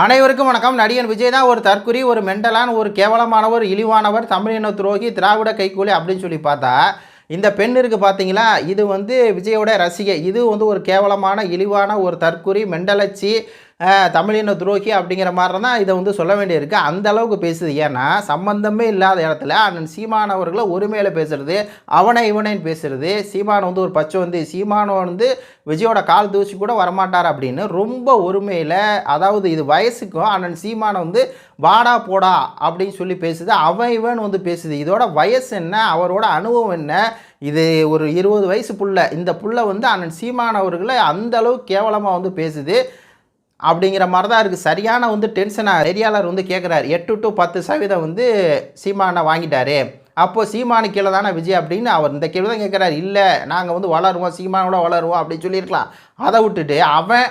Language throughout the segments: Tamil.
அனைவருக்கும் வணக்கம். நடிகன் விஜய் தான் ஒரு தற்குறி ஒரு மெண்டலான ஒரு கேவலமானவர் இழிவானவர் தமிழின துரோகி திராவிட கைக்கூலி அப்படின்னு சொல்லி பார்த்தா இந்த பெண் இருக்குது பார்த்தீங்களா? இது வந்து விஜயோட ரசிகை. இது வந்து ஒரு கேவலமான இழிவான ஒரு தற்குறி மெண்டலச்சி தமிழின துரோகி அப்படிங்கிற மாதிரி தான் இதை வந்து சொல்ல வேண்டியிருக்கு. அந்த அளவுக்கு பேசுது. ஏன்னா சம்பந்தமே இல்லாத இடத்துல அண்ணன் சீமானவர்களை ஒருமையில் பேசுறது அவனை இவனைன்னு பேசுறது. சீமான் வந்து ஒரு பச்சை வந்து சீமானோ வந்து விஜயோட கால் தூசி கூட வரமாட்டார் அப்படின்னு ரொம்ப ஒருமையில் அதாவது இது வயசுக்கும் அண்ணன் சீமானை வந்து வாடா போடா அப்படின்னு சொல்லி பேசுது. அவன் இவன் வந்து பேசுது. இதோட வயசு என்ன? அவரோட அனுபவம் என்ன? இது ஒரு இருபது வயசு புள்ள. இந்த புள்ள வந்து அண்ணன் சீமான் அவர்களை அந்த அளவுக்கு கேவலமாக வந்து பேசுது. அப்படிங்கிற மாதிரி தான் இருக்குது சரியான வந்து டென்ஷனாக நெறியாளர் வந்து கேட்குறாரு எட்டு டு பத்து சதவீதம் வந்து சீமானை வாங்கிட்டாரு. அப்போது சீமானு கீழே தானே விஜய் அப்படின்னு அவர் இந்த கேள்வி தான் கேட்குறாரு இல்லை நாங்கள் வந்து வளருவோம் சீமானோட வளருவோம் அப்படின்னு சொல்லியிருக்கலாம். அதை விட்டுட்டு அவன்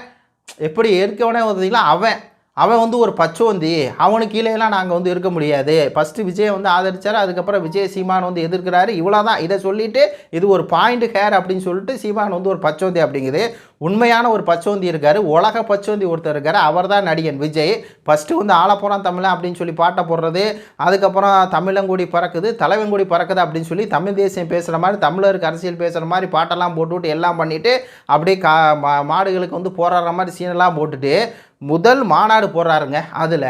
எப்படி ஏற்கனவே வந்தீங்களா அவன் அவன் வந்து ஒரு பச்சோந்தி. அவனுக்கு கீழேலாம் நாங்கள் வந்து இருக்க முடியாது. ஃபஸ்ட்டு விஜய் வந்து ஆதரிச்சார் அதுக்கப்புறம் விஜய் சீமான் வந்து எதிர்க்கிறாரு. இவ்வளோ தான் இதை சொல்லிவிட்டு இது ஒரு பாயிண்ட் ஹேர் அப்படின்னு சொல்லிட்டு சீமான் வந்து ஒரு பச்சோந்தி அப்படிங்குது. உண்மையான ஒரு பச்சோந்தி இருக்கார். உலக பச்சோந்தி ஒருத்தர் இருக்கார். அவர் தான் நடிகன் விஜய். ஃபஸ்ட்டு வந்து ஆலப்புறம் தமிழன் அப்படின்னு சொல்லி பாட்டை போடுறது. அதுக்கப்புறம் தமிழங்குடி பறக்குது தலைவங்குடி பறக்குது அப்படின்னு சொல்லி தமிழ் தேசியம் பேசுகிற மாதிரி தமிழருக்கு அரசியல் பேசுகிற மாதிரி பாட்டெல்லாம் போட்டுவிட்டு எல்லாம் பண்ணிவிட்டு அப்படியே கா மா- மாடுகளுக்கு வந்து போராடுற மாதிரி சீனெல்லாம் போட்டுட்டு முதல் மாநாடு போடுறாருங்க. அதில்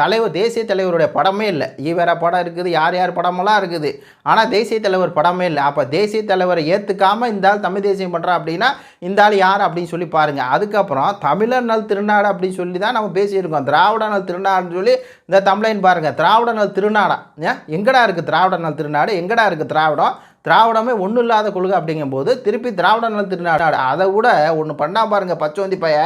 தலைவர் தேசிய தலைவருடைய படமே இல்லை. ஈவேர படம் இருக்குது யார் யார் படமெல்லாம் இருக்குது. ஆனால் தேசிய தலைவர் படமே இல்லை. அப்போ தேசிய தலைவரை ஏற்றுக்காமல் இந்த ஆள் தமிழ் தேசியம் பண்ணுறா அப்படின்னா இந்த ஆள் யார் அப்படின்னு சொல்லி பாருங்கள் அதுக்கப்புறம் தமிழர் நல் திருநாடு அப்படின்னு சொல்லி தான் நம்ம பேசியிருக்கோம். திராவிட நல் திருநாடுன்னு சொல்லி இந்த தமிழன் பாருங்கள் திராவிட நல் திருநாடா. ஏன்? எங்கடா இருக்குது திராவிட நல் திருநாடு? எங்கடா இருக்குது திராவிடம்? திராவிடமே ஒன்றும் இல்லாத கொள்கை அப்படிங்கும்போது திருப்பி திராவிட நலத்திருநாடு அதை விட ஒன்று பண்ணா பாருங்க பச்சோந்தி பைய.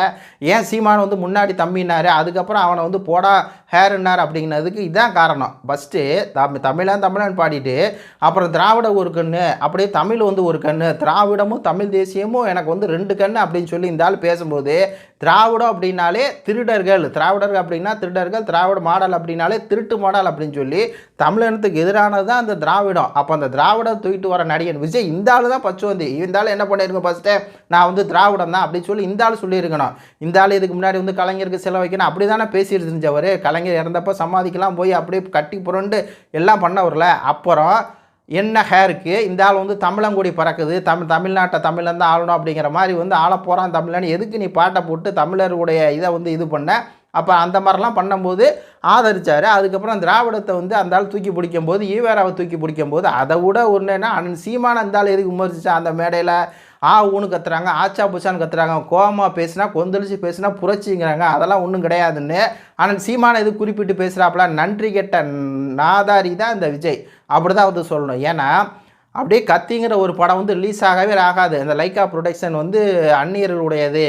ஏன் சீமான் வந்து முன்னாடி தம்பினார் அதுக்கப்புறம் அவனை வந்து போடா ஹேருன்னார் அப்படிங்கிறதுக்கு இதுதான் காரணம். ஃபஸ்ட்டு தம் தமிழன் தமிழன் பாடிட்டு அப்புறம் திராவிட ஒரு கண்ணு அப்படியே தமிழ் வந்து ஒரு கண்ணு திராவிடமும் தமிழ் தேசியமும் எனக்கு வந்து ரெண்டு கண்ணு அப்படின்னு சொல்லி இந்த ஆள் பேசும்போது திராவிடம் அப்படின்னாலே திருடர்கள். திராவிடர்கள் அப்படின்னா திருடர்கள் திராவிட மாடல் அப்படின்னாலே திருட்டு மாடல் அப்படின்னு சொல்லி தமிழினத்துக்கு எதிரானது தான் அந்த திராவிடம். அப்போ அந்த திராவிடம் தூக்கிட்டு வர நடிகன் விஜய் இந்த ஆள் தான் பச்சுவந்தி இந்த ஆள் என்ன பண்ணிருங்க ஃபஸ்ட்டு நான் வந்து திராவிடம் தான் அப்படின்னு சொல்லி இந்த ஆள் சொல்லியிருக்கணும். இந்த ஆள் இதுக்கு முன்னாடி வந்து கலைஞருக்கு செலவு வைக்கணும். அப்படி தானே பேசிட்டு இருந்தவர். கலைஞர் இறந்தப்போ சமாதிக்கெல்லாம் போய் அப்படியே கட்டி புரண்டு எல்லாம் பண்ணவர்ல. அப்புறம் என்ன ஹேருக்கு இந்த ஆள் வந்து தமிழங்குடி பறக்குது. தமிழ் தமிழ்நாட்டை தமிழன் தான் ஆளணும் அப்படிங்கிற மாதிரி வந்து ஆள போகிறான் தமிழன். எதுக்கு நீ பாட்டை போட்டு தமிழருடைய இதை வந்து இது பண்ண? அப்போ அந்த மாதிரிலாம் பண்ணும்போது ஆதரிச்சார். அதுக்கப்புறம் திராவிடத்தை வந்து அந்த ஆள் தூக்கி பிடிக்கும் போது ஈவேராவை தூக்கி பிடிக்கும் போது அதை விட ஒன்றுனா அண்ணன் சீமான அந்த ஆள் எதுக்கு விமர்சிச்சா அந்த மேடையில்? ஆ ஊனு கத்துறாங்க ஆச்சா புச்சான்னு கத்துறாங்க கோமா பேசினா கொந்தளிச்சு பேசினா புரட்சிங்கிறாங்க. அதெல்லாம் ஒன்றும் கிடையாதுன்னு. ஆனால் சீமான இது குறிப்பிட்டு பேசுகிறாப்புல நன்றி கெட்ட நாதாரி தான் இந்த விஜய். அப்படி தான் வந்து சொல்லணும். ஏன்னா அப்படியே கத்திங்கிற ஒரு படம் வந்து ரிலீஸ் ஆகவே ஆகாது. இந்த லைக்கா ப்ரொடக்ஷன் வந்து அந்நியர்களுடையது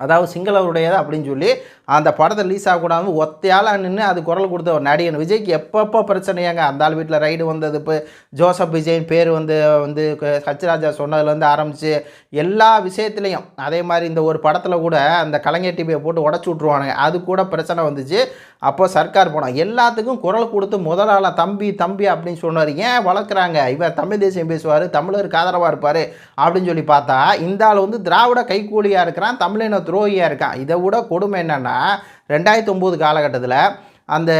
அதாவது சிங்களவருடையது அப்படின்னு சொல்லி அந்த படத்தை ரிலீஸ் ஆகக்கூடாது ஒத்தையால் நின்று அது குரல் கொடுத்த ஒரு நடிகன். விஜய்க்கு எப்பப்போ பிரச்சனையாங்க? அந்த ஆள் வீட்டில் ரைடு வந்தது இப்போ ஜோசப் விஜயின் பேர் வந்து வந்து சச்சிராஜா சொன்னதுலேருந்து ஆரம்பித்து எல்லா விஷயத்துலையும். அதே மாதிரி இந்த ஒரு படத்தில் கூட அந்த கலைஞர் டிவியை போட்டு உடச்சி விட்ருவானுங்க அது கூட பிரச்சனை வந்துச்சு. அப்போ சர்க்கார் போனோம் எல்லாத்துக்கும் குரல் கொடுத்து முதலாள தம்பி தம்பி அப்படின்னு சொன்னார். ஏன் வளர்க்குறாங்க? இவர் தமிழ் தேசியம் பேசுவார் தமிழருக்கு ஆதரவாக இருப்பார் அப்படின்னு சொல்லி பார்த்தா இந்த ஆள் வந்து திராவிட கைக்கூலியாக இருக்கிறான் தமிழின துரோகியாக இருக்கான். இதை விட கொடுமை என்னென்னா ரெண்டாயிரத்தி ஒம்பது காலகட்டத்தில் அந்த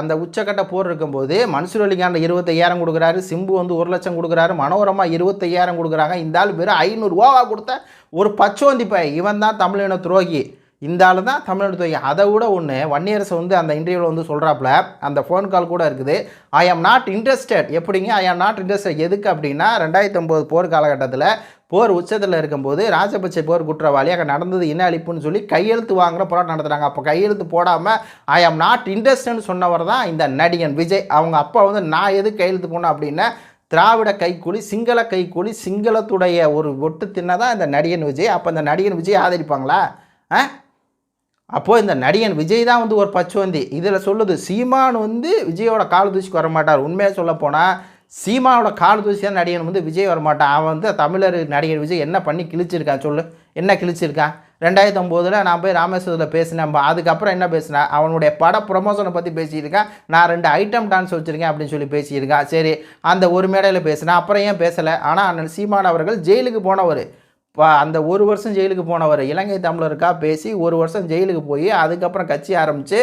அந்த உச்சக்கட்ட போர் இருக்கும்போது மன்சூர் அலிகான் இருபத்தையாயிரம் கொடுக்குறாரு சிம்பு வந்து ஒரு லட்சம் கொடுக்குறாரு மனோரமா இருபத்தையாயிரம் கொடுக்குறாங்க. இந்த ஆள் வெறும் ஐநூறுரூவா கொடுத்த ஒரு பச்சோந்தி பை இவன் தான் தமிழின துரோகி. இந்த ஆள் தான் தமிழ்நாடு துறை அதை விட ஒன்று வன்னியரசு வந்து அந்த இன்டர்வியூவில் வந்து சொல்கிறாப்புல அந்த ஃபோன் கால் கூட இருக்குது. ஐ ஆம் நாட் இன்ட்ரெஸ்டட் எப்படிங்க? ஐ ஆம் நாட் இன்ட்ரெஸ்டட் எதுக்கு அப்படின்னா ரெண்டாயிரத்தி ஒம்பது போர் காலகட்டத்தில் போர் உச்சத்தில் இருக்கும்போது ராஜபக்சே போர் குற்றவாளி அங்கே நடந்தது என்ன அழிப்புன்னு சொல்லி கையெழுத்து வாங்குற போராட்டம் நடத்துகிறாங்க அப்போ கையெழுத்து போடாமல் ஐ ஆம் நாட் இன்ட்ரெஸ்ட்னு சொன்னவர் தான் இந்த நடிகன் விஜய். அவங்க அப்பா வந்து நான் எது கையெழுத்து போனேன் அப்படின்னா திராவிட கைக்கூலி சிங்கள கைக்கூலி சிங்களத்துடைய ஒரு ஒட்டு தின்னதான் இந்த நடிகன் விஜய். அப்போ இந்த நடிகன் விஜய் ஆதரிப்பாங்களா? ஆ? அப்போது இந்த நடிகன் விஜய் தான் வந்து ஒரு பச்சுவந்தி. இதில் சொல்லுது சீமான் வந்து விஜயோட கால் தூசிக்கு வர மாட்டார் உண்மையாக சொல்ல போனால் சீமானோட கால் தூசியாக நடிகன் வந்து விஜய் வரமாட்டான். அவன் வந்து தமிழர் நடிகர் விஜய் என்ன பண்ணி கிழிச்சிருக்கான் சொல்லு? என்ன கிழிச்சிருக்கான் ரெண்டாயிரத்தி ஒம்போதில் நான் போய் ராமேஸ்வரத்தில் பேசினேன். அதுக்கப்புறம் என்ன பேசினேன் அவனுடைய பட ப்ரொமோஷனை பற்றி பேசியிருக்கேன் நான் ரெண்டு ஐட்டம் டான்ஸ் வச்சுருக்கேன் அப்படின்னு சொல்லி பேசியிருக்கான் சரி அந்த ஒரு மேடையில் பேசினேன் அப்புறம் ஏன் பேசலை? ஆனால் அண்ணன் சீமான் அவர்கள் ஜெயிலுக்கு போனவர். இப்போ அந்த ஒரு வருஷம் ஜெயிலுக்கு போனவர். இலங்கை தமிழருக்கா பேசி ஒரு வருஷம் ஜெயிலுக்கு போய் அதுக்கப்புறம் கட்சி ஆரம்பித்து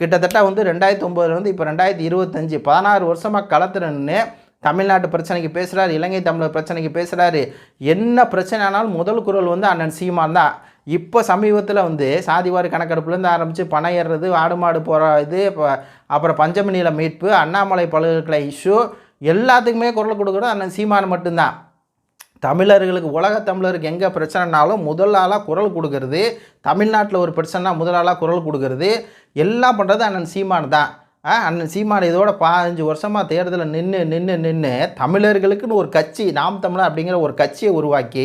கிட்டத்தட்ட வந்து ரெண்டாயிரத்தி ஒம்போதுலேருந்து இப்போ ரெண்டாயிரத்தி இருபத்தஞ்சி பதினாறு வருஷமாக களத்தில் நின்று தமிழ்நாட்டு பிரச்சனைக்கு பேசுகிறாரு இலங்கை தமிழர் பிரச்சனைக்கு பேசுகிறாரு என்ன பிரச்சனை ஆனாலும் முதல் குரல் வந்து அண்ணன் சீமான் தான். இப்போ சமீபத்தில் வந்து சாதிவாரி கணக்கெடுப்புலேருந்து ஆரம்பித்து பணம் ஏறுறது ஆடு மாடு போகிற இது இப்போ அப்புறம் பஞ்சமணியில மீட்பு அண்ணாமலை பல்கலைக்கழக இஷ்யூ எல்லாத்துக்குமே குரல் கொடுக்குறது அண்ணன் சீமான் மட்டும்தான். தமிழர்களுக்கு உலக தமிழருக்கு எங்கே பிரச்சனைனாலும் முதல் ஆளாக குரல் கொடுக்கறது தமிழ்நாட்டில் ஒரு பிரச்சனைனா முதல் ஆளாக குரல் கொடுக்கறது எல்லாம் பண்ணுறது அண்ணன் சீமான் தான். அண்ணன் சீமான் இதோட பதினஞ்சு வருஷமாக தேர்தலில் நின்று நின்று நின்று தமிழர்களுக்குன்னு ஒரு கட்சி நாம் தமிழர் அப்படிங்கிற ஒரு கட்சியை உருவாக்கி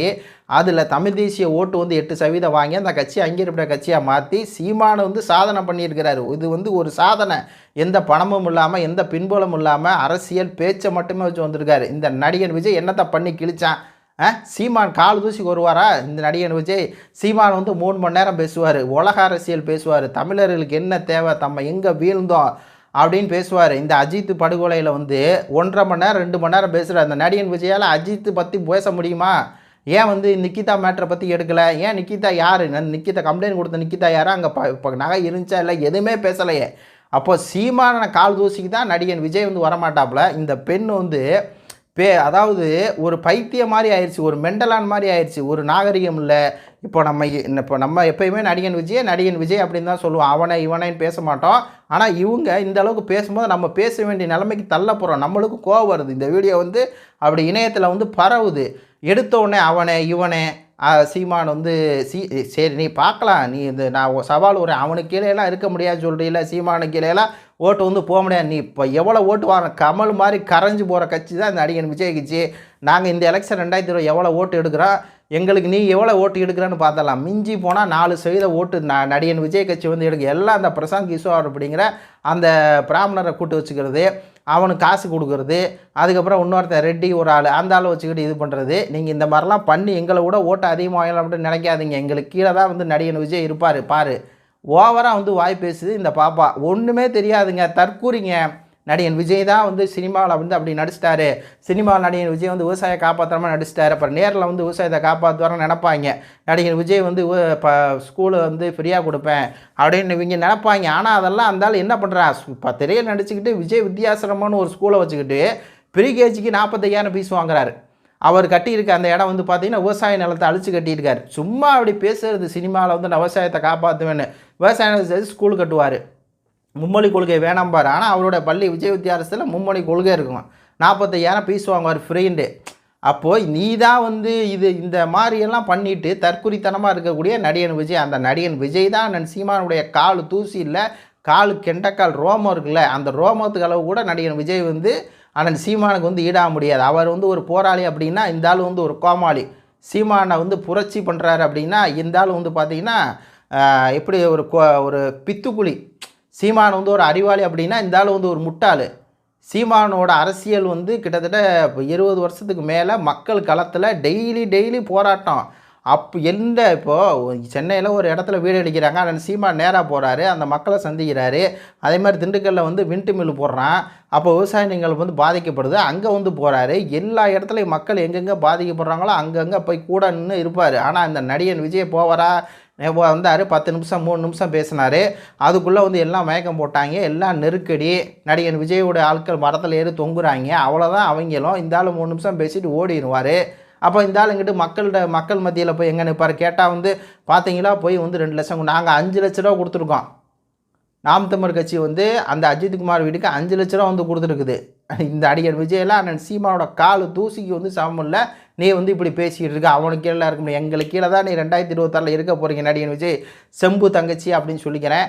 அதில் தமிழ் தேசிய ஓட்டு வந்து எட்டு சதவீதம் வாங்கி அந்த கட்சியை அங்கீகரிப்பிட கட்சியாக மாற்றி சீமானை வந்து சாதனை பண்ணியிருக்கிறாரு. இது வந்து ஒரு சாதனை. எந்த பணமும் இல்லாமல் எந்த பின்புலமும் இல்லாமல் அரசியல் பேச்சை மட்டுமே வச்சு வந்திருக்காரு. இந்த நடிகர் விஜய் என்னத்தை பண்ணி கிழிச்சான்? ஆ சீமான் கால் தூசிக்கு வருவாரா இந்த நடிகன் விஜய் சீமான் வந்து மூணு மணி நேரம் பேசுவார். உலக அரசியல் பேசுவார். தமிழர்களுக்கு என்ன தேவை? நம்ம எங்கே வீழ்ந்தோம்? அப்படின்னு பேசுவார். இந்த அஜித் படுகொலையில் வந்து ஒன்றரை மணி நேரம் ரெண்டு மணி நேரம் பேசுகிறார் அந்த நடிகன் விஜயால் அஜித் பற்றி பேச முடியுமா? ஏன் வந்து நிக்கிதா மேட்ரை பற்றி எடுக்கலை? ஏன் நிக்கிதா யார்? நிக்கிதா கம்ப்ளைண்ட் கொடுத்த நிக்கிதா யார்? அங்கே இப்போ நகை இருந்துச்சா இல்லை? எதுவுமே பேசலையே. அப்போது சீமான கால் தூசிக்கு தான் நடிகன் விஜய் வந்து வரமாட்டாப்புல. இந்த பெண் வந்து பே அதாவது ஒரு பைத்தியம் மாதிரி ஆயிடுச்சு ஒரு மெண்டலான் மாதிரி ஆயிடுச்சு ஒரு நாகரிகம் இல்லை. இப்போ நம்ம இப்போ நம்ம எப்பயுமே நடிகன் விஜய் நடிகன் விஜய் அப்படின்னு தான் சொல்லுவோம். அவனை இவனைன்னு பேச மாட்டோம். ஆனால் இவங்க இந்த அளவுக்கு பேசும்போது நம்ம பேச வேண்டிய நிலைமைக்கு தள்ள போகிறோம் நம்மளுக்கு கோவம் வருது. இந்த வீடியோ வந்து அப்படி இணையத்தில் வந்து பரவுது. எடுத்த உடனே அவனே இவனே சீமான் வந்து சீ சரி நீ பார்க்கலாம். நீ இந்த நான் சவால் ஒரு அவனுக்கு கீழேலாம் இருக்க முடியாது சொல்கிறீங்கள சீமானு கீழேலாம். ஓட்டு வந்து போக முடியாது. நீ இப்போ எவ்வளோ ஓட்டு வாங்க கமல் மாதிரி கரைஞ்சு போகிற கட்சி தான் இந்த நடிகன் விஜய் கட்சி நாங்கள் இந்த எலெக்ஷன் ரெண்டாயிரத்தி இருபது எவ்வளோ ஓட்டு எடுக்கிறோம்? எங்களுக்கு நீ எவ்வளோ ஓட்டு எடுக்கிறன்னு பார்த்தலாம் மிஞ்சி போனால் நாலு சதவீத ஓட்டு ந நடிகன் விஜய் கட்சி வந்து எடுக்க எல்லாம் அந்த பிரசாந்த் கிஷோர் அப்படிங்கிற அந்த பிராமணரை கூட்டு வச்சுக்கிறது. அவனுக்கு காசு கொடுக்குறது அதுக்கப்புறம் இன்னொருத்தன் ரெட்டி ஒரு ஆள் அந்த ஆளை வச்சுக்கிட்டு இது பண்ணுறது நீங்கள் இந்த மாதிரிலாம் பண்ணி எங்களை விட ஓட்டு அதிகமாக அப்படின்னு நினைக்காதீங்க. எங்களுக்கு கீழே தான் வந்து நடிகன் விஜய் இருப்பார் பாரு. ஓவராக வந்து வாய் பேசுது இந்த பாப்பா. ஒன்றுமே தெரியாதுங்க. தற்கூறிங்க. நடிகன் விஜய் தான் வந்து சினிமாவில் வந்து அப்படி நடிச்சிட்டாரு. சினிமாவில் நடிகன் விஜய் வந்து விவசாய காப்பாற்றாமல் நடிச்சிட்டாரு. அப்புறம் நேரில் வந்து விவசாயத்தை காப்பாற்றுவாரன்னு நினைப்பாங்க. நடிகன் விஜய் வந்து இப்போ ஸ்கூலை வந்து ஃப்ரீயாக கொடுப்பேன் அப்படின்னு இவங்க நினைப்பாங்க. ஆனால் அதெல்லாம் அந்தாலும் என்ன பண்ணுறா இப்போ திரையில் நடிச்சுக்கிட்டு விஜய் வித்யாசிரமம்னு ஒரு ஸ்கூலை வச்சுக்கிட்டு ப்ரீகேஜிக்கு நாற்பத்தையாயிரம் ஃபீஸ் வாங்குறாரு. அவர் கட்டியிருக்க அந்த இடம் வந்து பார்த்தீங்கன்னா விவசாய நிலத்தை அழிச்சு கட்டியிருக்காரு. சும்மா அப்படி பேசுறது சினிமாவில் வந்து நான் விவசாயத்தை காப்பாற்றுவேன்னு விவசாய நிலத்தை ஸ்கூல் கட்டுவார். மும்மொழி கொள்கை வேணாம்பார் ஆனால் அவரோட பள்ளி விஜய் வித்தியாசத்தில் மும்மொழி கொள்கை இருக்கும். நாற்பத்தையாயிரம் பீஸ் வாங்குவார் ஃப்ரீண்டு அப்போது நீ தான் வந்து இது இந்த மாதிரியெல்லாம் பண்ணிட்டு தற்குறித்தனமாக இருக்கக்கூடிய நடிகன் விஜய். அந்த நடிகன் விஜய் தான் அண்ணன் சீமானுடைய கால் தூசி இல்லை காலு கெண்டக்கால் ரோமம் இருக்குல்ல அந்த ரோமத்துக்கு அளவு கூட நடிகன் விஜய் வந்து அண்ணன் சீமானுக்கு வந்து ஈடாக முடியாது. அவர் வந்து ஒரு போராளி அப்படின்னா இந்த ஆள் வந்து ஒரு கோமாளி. சீமானை வந்து புரட்சி பண்ணுறாரு அப்படின்னா இந்த ஆள் வந்து பார்த்திங்கன்னா எப்படி ஒரு கோ- ஒரு பித்துக்குழி. சீமான் வந்து ஒரு அறிவாளி அப்படின்னா இந்த ஆள் வந்து ஒரு முட்டாள். சீமானோட அரசியல் வந்து கிட்டத்தட்ட இப்போ இருபது வருஷத்துக்கு மேலே மக்கள் களத்தில் டெய்லி டெய்லி போராட்டம். அப்போ எந்த இப்போது சென்னையில் ஒரு இடத்துல வீடு அடிக்கிறாங்க அண்ணன் சீமான் நேராக போகிறாரு அந்த மக்களை சந்திக்கிறாரு. அதே மாதிரி திண்டுக்கல்லில் வந்து விண்டு மில் போடுறான். அப்போ விவசாயிகள் வந்து பாதிக்கப்படுது. அங்கே வந்து போகிறாரு எல்லா இடத்துலையும் மக்கள் எங்கெங்கே பாதிக்கப்படுறாங்களோ அங்கங்கே போய் கூட நின்று இருப்பார். ஆனால் இந்த நடிகன் விஜய் போவாரா? வந்தார். பத்து நிமிஷம் மூணு நிமிஷம் பேசினார். அதுக்குள்ளே வந்து எல்லாம் மயக்கம் போட்டாங்க. எல்லாம் நெருக்கடி. நடிகன் விஜயோட ஆட்கள் மரத்தில் ஏறி தொங்குறாங்க. அவ்வளோதான் அவங்களும். இந்த ஆள் மூணு நிமிஷம் பேசிட்டு ஓடிடுவார். அப்போ இந்த ஆள் இங்கிட்டு மக்கள்கிட்ட மக்கள் மத்தியில் போய் எங்கே நிற்பார் கேட்டால் வந்து பார்த்தீங்களா போய் வந்து ரெண்டு லட்சம் நாங்கள் அஞ்சு லட்ச ரூபா கொடுத்துருக்கோம். நாம் தமிழர் கட்சி வந்து அந்த அஜித்குமார் வீட்டுக்கு அஞ்சு லட்ச ரூபா வந்து கொடுத்துருக்குது. இந்த அடிகர் விஜயெல்லாம் அண்ணன் சீமானோட கால் தூசிக்கு வந்து சமம் இல்லை. நீ வந்து இப்படி பேசிக்கிட்டு இருக்க. அவனுக்கு கீழே இருக்க முடியும். எங்களுக்கு கீழே தான் நீ ரெண்டாயிரத்தி இருபத்தாறில் இருக்க போகிறீங்க நடிகன் விஜய். செம்பு தங்கச்சி அப்படின்னு சொல்லிக்கிறேன்.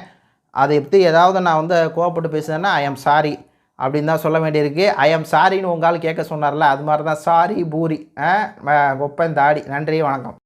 அதை பற்றி ஏதாவது நான் வந்து கோவப்பட்டு பேசுனேன்னா ஐ ஆம் சாரி அப்படின்னு தான் சொல்ல வேண்டியிருக்கு. ஐ ஆம் சாரின்னு உங்கள் ஆள் கேட்க சொன்னார்ல அது மாதிரி தான் சாரி பூரி ஒப்பன் தாடி நன்றி வணக்கம்.